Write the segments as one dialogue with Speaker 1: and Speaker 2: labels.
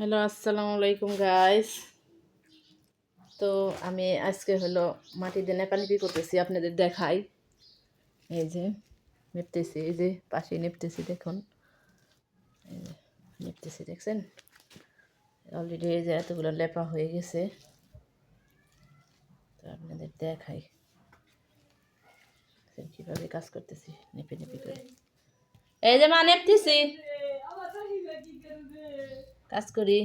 Speaker 1: Hello, আসসালামু আলাইকুম guys তো আমি আজকে হলো মাটি দিয়ে নেপালিপি করতেছি, আপনাদের দেখাই। এই যে, নেপতেছি, এই যে পাশে নেপতেছি, দেখুন। নেপতেছি, দেখছেন? অলরেডি এই যে এতগুলো লেপা হয়ে গেছে। তো আপনাদের দেখাই কীভাবে কাজ করতেছি, নেপে নেপে করে। এই যে মা, নেপতেছি। কাজ করি।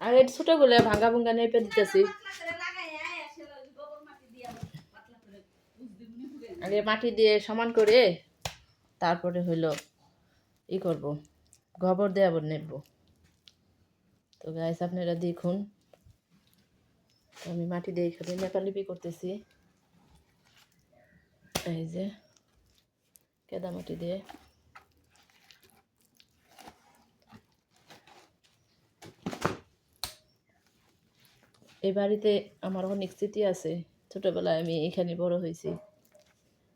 Speaker 1: আর এটা ছোটগুলো ভাঙ্গা ভুঙ্গা নেপে দিতেছি। আগে মাটি দিয়ে সমান করে তারপরে হইল ই করব গোবর দিয়ে আবার নেব। তো গাইস আপনারা দেখুন আমি মাটি দিয়ে এখানে নেপালিপি করতেছি। এই যে। কেদা মাটি দিয়ে। এই বাড়িতে আমার অনেক স্মৃতি আছে। ছোটবেলায় আমি এখানে বড় হয়েছি।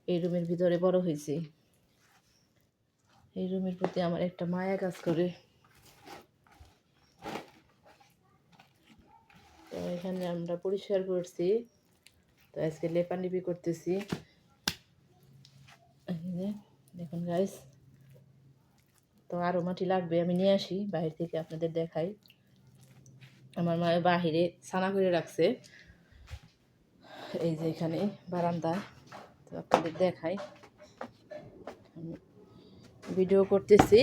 Speaker 1: এই রুমের ভিতরে বড় হয়েছি। এই রুমের প্রতি আমার একটা মায়া কাজ করে। তো এখানে আমরা পরিষ্কার করছি। তো আজকে লেপা লেপালিপি করতেছি এই যে দেখুন গাইস তো আরও মাটি লাগবে, আমি নিয়ে আসি বাহির থেকে আপনাদের দেখাই। আমার মা বাহিরে ছানা করে রাখছে। এই যে এখানে বারান্দায়, তো আপনাদের দেখাই। আমি ভিডিও করতেছি,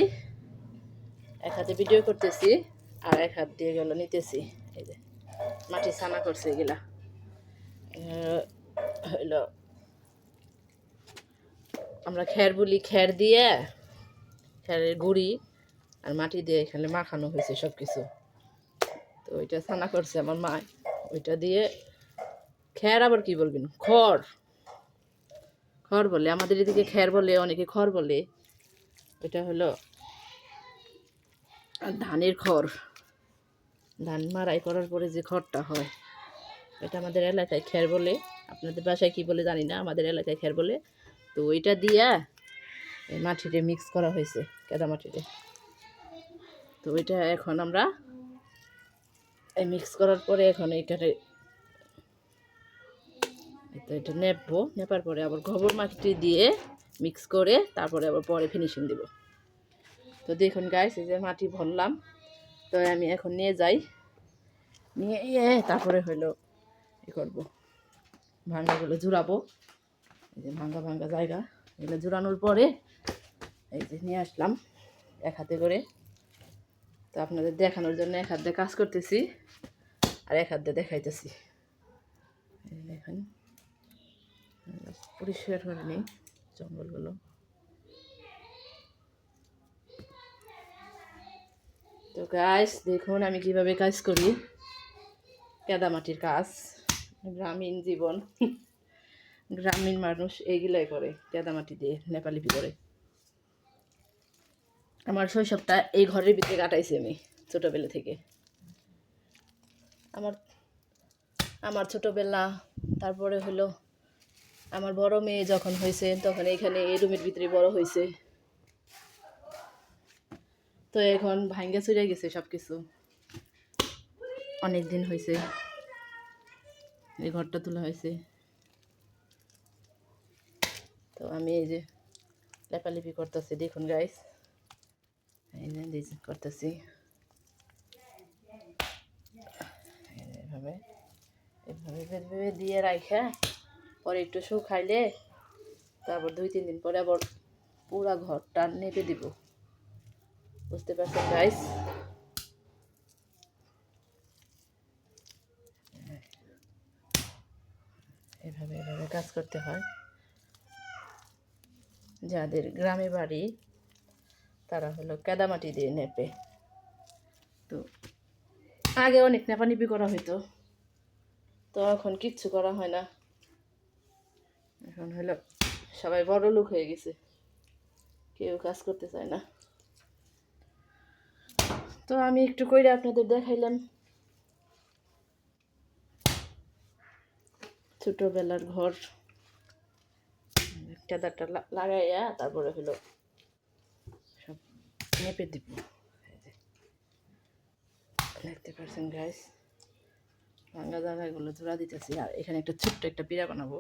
Speaker 1: এক হাতে ভিডিও করতেছি, আর এক হাত দিয়ে গেল নিতেছি। এই যে, মাটি ছানা করছে এগুলা। হইল আমরা খ্যার বলি খ্যার দিয়ে খ্যারের গুড়ি আর মাটি দিয়ে এখানে মাখানো হয়েছে সব কিছু তো ওইটা ছানা করছে আমার মা ওইটা দিয়ে খ্যার আবার কি বলবেন খড়। খড় বলে, আমাদের এদিকে খ্যার বলে, অনেকে খড় বলে। এটা হলো ধানের খড়। ধান মারাই করার পরে যে খড়টা হয়, এটা আমাদের এলাকায় খ্যার বলে। আপনাদের বাসায় কি বলে জানি না, আমাদের এলাকায় খ্যার বলে। তো ওইটা দিয়া এই মাটিতে মিক্স করা হয়েছে, কেদা মাটিতে তো ওইটা এখন আমরা এই মিক্স করার পরে এখন এইটাতে তো এটা নেব নেপার পরে আবার গোবর মাটি দিয়ে মিক্স করে তারপরে আবার পরে ফিনিশিং দিব। তো দেখুন গাইস এই যে মাটি ভরলাম, তো আমি এখন নিয়ে যাই, নিয়ে তারপরে হইল ই করব, ভাঙ্গাগুলো জুড়াবো এই যে ভাঙ্গা ভাঙ্গা জায়গা, এগুলো জোড়ানোর পরে এই যে নিয়ে আসলাম এক হাতে করে। তো আপনাদের দেখানোর জন্য এক হাত কাজ করতেছি আর এক হাত দেখাইতেছি। দেখেন, পরিষ্কার করে নিই জঙ্গলগুলো। তো গাছ দেখুন আমি কীভাবে কাজ করি। কেদামাটির কাজ, গ্রামীণ জীবন। গ্রামীণ মানুষ এইগুলাই করে কেদামাটি দিয়ে, নেপালিপি করে। আমার শৈশবটা এই ঘরের ভিতরে কাটাইছি আমি, ছোটোবেলা থেকে। আমার আমার ছোটোবেলা, তারপরে হলো আমার বড় মেয়ে যখন হয়েছে, তখন এখানে এই রুমের ভিতরে বড় হয়েছে। তো এখন ভাঙ্গা চুরে গেছে সব কিছু অনেক দিন হয়েছে, এই ঘরটা তোলা হয়েছে। তো আমি এই যে লেপালিপি করতেছি, দেখুন গাইস এই যে করতেছি। এভাবে এভাবে এভাবে দিয়ে রাখা পরে একটু শুকাইলে তারপর দুই, তিন দিন পরে আবার পুরা ঘরটা নেপে দিব। বুঝতে পারছেন গাইস এভাবে এভাবে কাজ করতে হয়। যাদের গ্রামে বাড়ি, তারা হলো কাদামাটি দিয়ে নেপে। তো আগে অনেক নেপানিপি করা হইতো, তো এখন কিচ্ছু করা হয় না। এখন হলো সবাই বড় লোক হয়ে গেছে, কেউ কাজ করতে চায় না। তো আমি একটু কইরা আপনাদের দেখাইলাম। ছোটবেলার ঘর। টেদারটা লাগাইয়া তারপরে হলো সব মেপে দিব। দেখতে পারছেন গাইস ভাঙ্গা জায়গাগুলো জোড়া দিতেছি। আর এখানে একটা ছোট্ট একটা পিড়া বানাবো।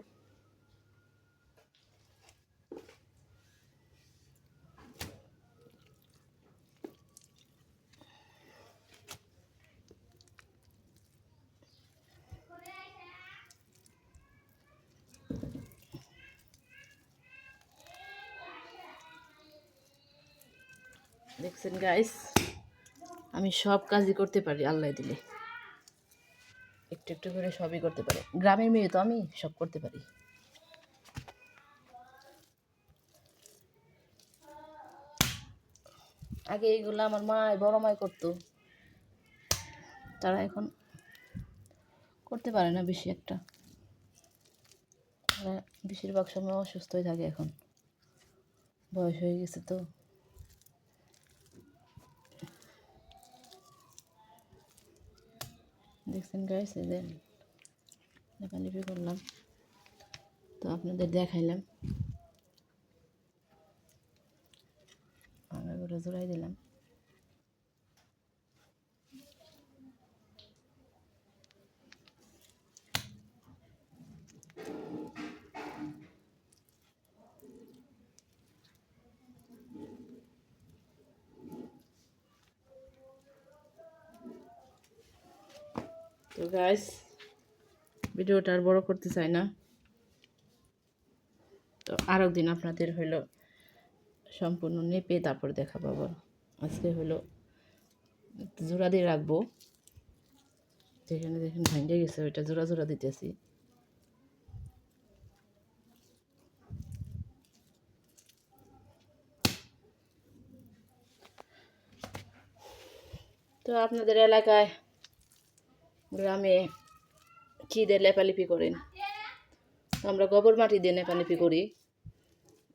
Speaker 1: দেখছেন গাইস আমি সব কাজই করতে পারি, আল্লাহ দিলে। একটু একটু করে সবই করতে পারি। গ্রামের মেয়ে তো আমি, সব করতে পারি। আগে এইগুলো আমার মা বড় মাই করতো। তারা এখন করতে পারে না বেশি একটা। বেশিরভাগ সময় অসুস্থই থাকে এখন। বয়স হয়ে গেছে তো। দেখছেন গাইস এই যে লেপালিপি করলাম। তো আপনাদের দেখাইলাম। করে জোড়াই দিলাম। তো গাইস ভিডিওটা আর বড় করতে চাই না। তো আর দিন আপনাদের হইল সম্পূর্ণ নেপে তারপর দেখা পাবো আজকে হলো জোড়া দিয়ে রাখব। যেখানে যেখানে ভাঙ্গে গেছে, ওইটা জোড়া জোড়া দিতেছি। তো আপনাদের এলাকায় গ্রামে কী দিয়ে লেপালিপি করেন। আমরা গোবর মাটি দিয়ে লেপালিপি করি।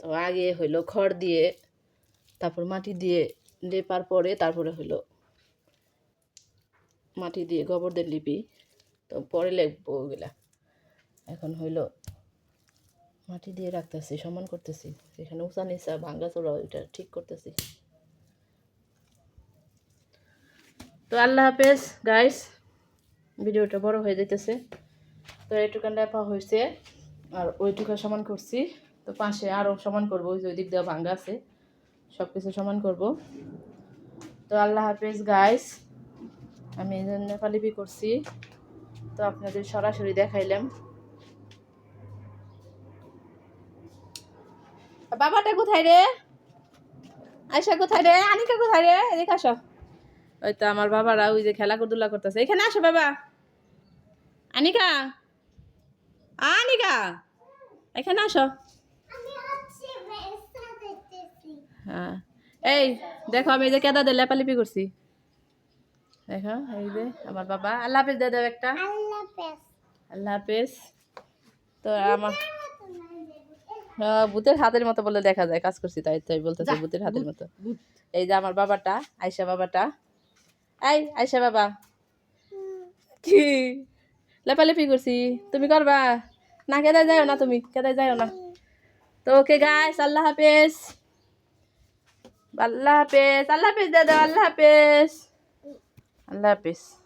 Speaker 1: তো আগে হইল খড় দিয়ে, তারপর মাটি দিয়ে লেপার পরে তারপরে হইল মাটি দিয়ে গোবর দিয়ে লিপি। তো পরে লেখবো ওগুলা। এখন হইল মাটি দিয়ে রাখতেছি, সমান করতেছি। এখানে উঁচা নিচা ভাঙ্গা চোরা ওইটা ঠিক করতেছি। তো আল্লাহ হাফেজ গাইস ভিডিওটা বড় হয়ে যাইতেছে। তো এইটুকান লেপা হয়েছে আর ওইটুকা সমান করছি। তো পাশে আরও সমান করব, ওই দিক দিয়ে ভাঙ্গা আছে সব কিছু সমান করব। তো আল্লাহ হাফেজ গাইস আমি নেপালিপি করছি। তো আপনাদের সরাসরি দেখাইলাম। বাবাটা কোথায় রে? আয়সা কোথায় রে? আনিকা কোথায় রে? এদিকে আসো। ওই তো আমার বাবারা ওই যে খেলা কুদুলা করতেছে। এখানে আসো বাবা। আনিকা? আনিকা এখানে আসো। হ্যাঁ। এই দেখো আমি এই যে কেদা দিয়ে লেপালিপি করছি। দেখো এই যে আমার বাবা। আল্লাহ হাফেজ দিয়ে দেব একটা। আল্লাহ হাফেজ। তো আমার হ্যাঁ, ভূতের হাতের মতো বলে দেখা যায় কাজ করছি তাই তাই বলতেছে ভূতের হাতের মতো। এই যে আমার বাবাটা আয়সা বাবাটা। এই আয়সা বাবা। কি? লেপালেপি করছি। তুমি করবা? না, কেদায় যাও না তুমি, কেদায় যাও না। তো ওকে গাইস আল্লাহ হাফেজ। আল্লাহ হাফেজ আল্লাহ হাফেজ, দাদা, আল্লাহ হাফেজ। আল্লাহ হাফেজ।